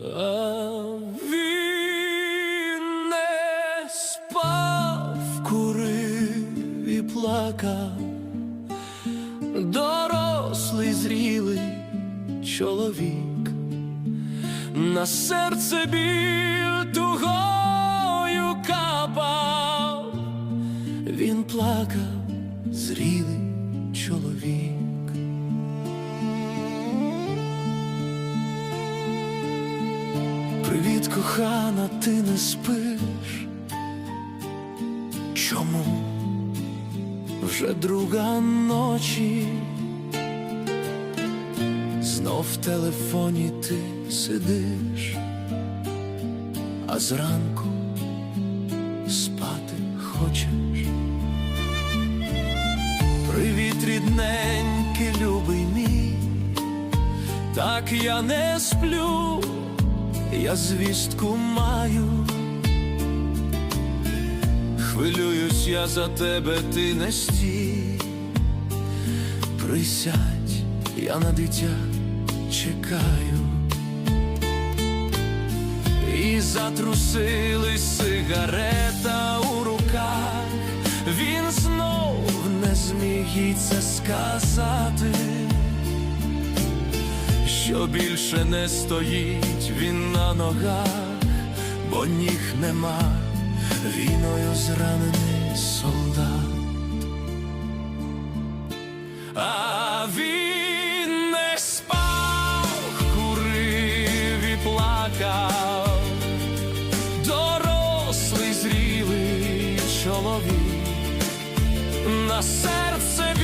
А він спав, курив і плакав, дорослий зрілий чоловік, на серце біль тугою капав, він плакав, зрілий чоловік. Кохана, ти не спиш. Чому вже друга ночі? Знов в телефоні ти сидиш, а зранку спати хочеш. Привіт, рідненький, любий мій, так я не сплю я звістку маю, хвилююсь я за тебе, ти не стій, присядь, я на дитя чекаю, і затрусились сигарета у руках, він знов не зміг їй це сказати що більше не стоїть він на ногах, бо ніг нема, війною зранений солдат. А він не спав, курив і плакав, дорослий зрілий чоловік. На серце